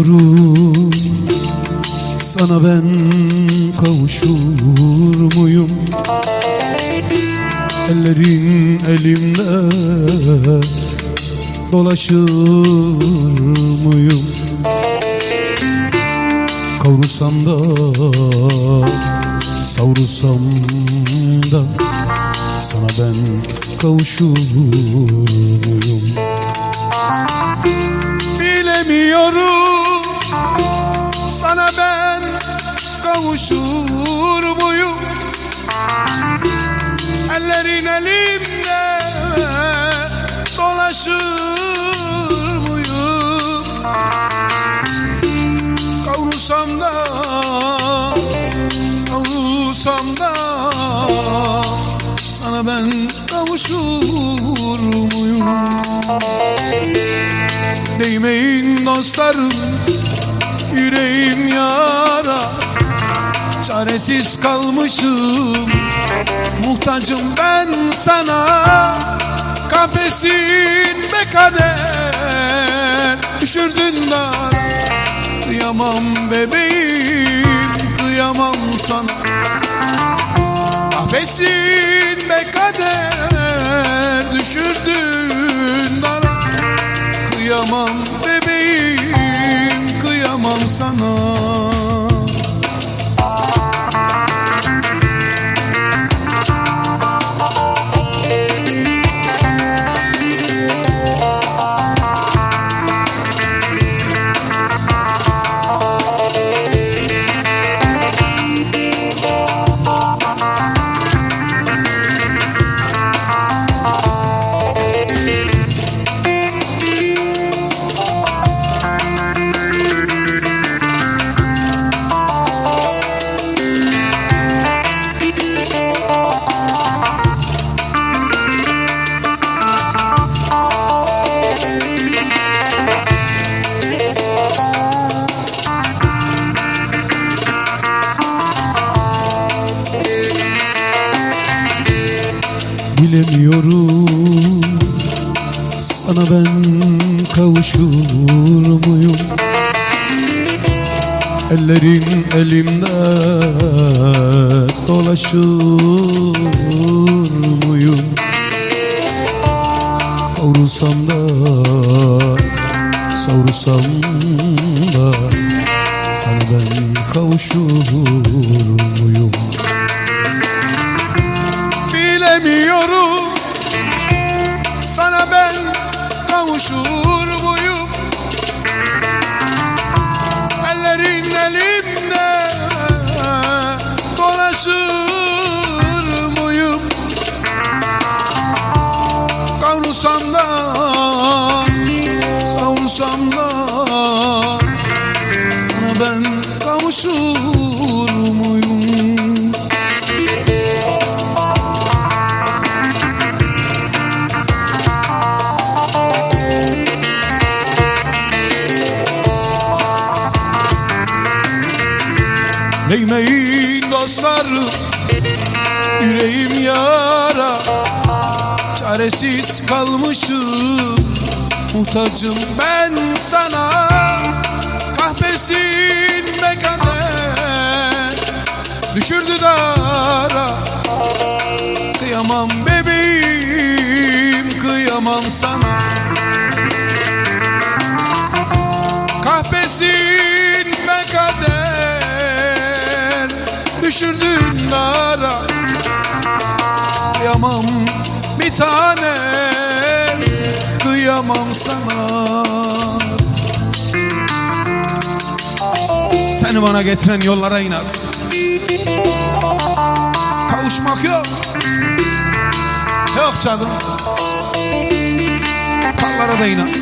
Bilemiyorum sana ben kavuşur muyum? Ellerin elimde dolaşır muyum Kavrulsam da savrulsam da Sana ben kavuşur muyum kavuşur muyum? Ellerin elimde dolaşır muyum? Kavrulsam da savrulsam da Sana ben kavuşur muyum? Değmeyin dostlarım Yüreğim yara Çaresiz kalmışım. Muhtacım ben sana Kafesin be kader. Düşürdün dar Kıyamam bebeğim Kıyamam sana. Kafesin be kader Düşürdün dar. Kıyamam bebeğim Kıyamam sana Bilemiyorum. Sana ben kavuşur muyum? Ellerin elimde dolaşır muyum? Kavrulsam da savrulsam da Sana ben kavuşur muyum kavuşur muyum? Ellerin elimde dolaşır muyum? Kavrulsam da savrulsam da Sana ben kavuşur Değmeyin dostlarım Yüreğim yara Çaresiz kalmışım. Muhtacım ben sana Kahpesin be Düşürdü dara Kıyamam bebeğim Kıyamam sana. Seni bana getiren yollara inat. Kavuşmak yok. Yok canım. Pallara da inat.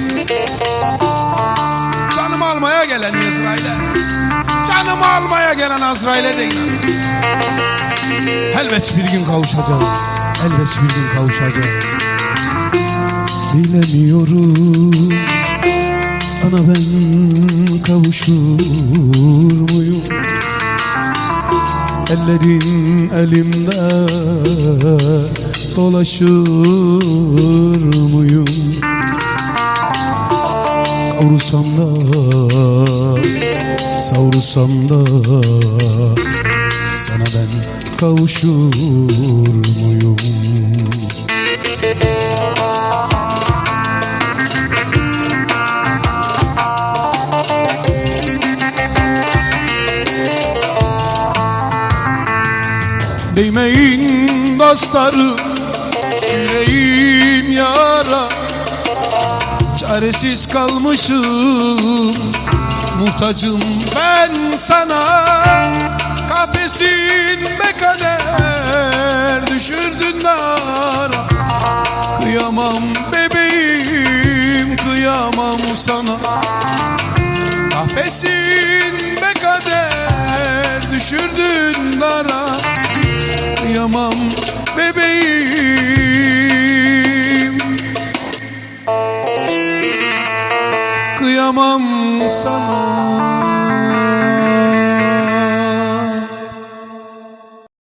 Canımı almaya gelen İsrail'e Canımı almaya gelen Azrail'e de inat. Elbet bir gün kavuşacağız. Elbet bir gün kavuşacağız Bilemiyorum. Sana ben kavuşur muyum? Ellerin elimde dolaşır muyum Savursam da Savursam da Sana ben kavuşur muyum Değmeyin dostlarım Yüreğim yara. Çaresiz kalmışım Muhtacım ben sana. Kafesin be kader Düşürdün nara. Kıyamam bebeğim Kıyamam sana. Kafesin Kıyamam sana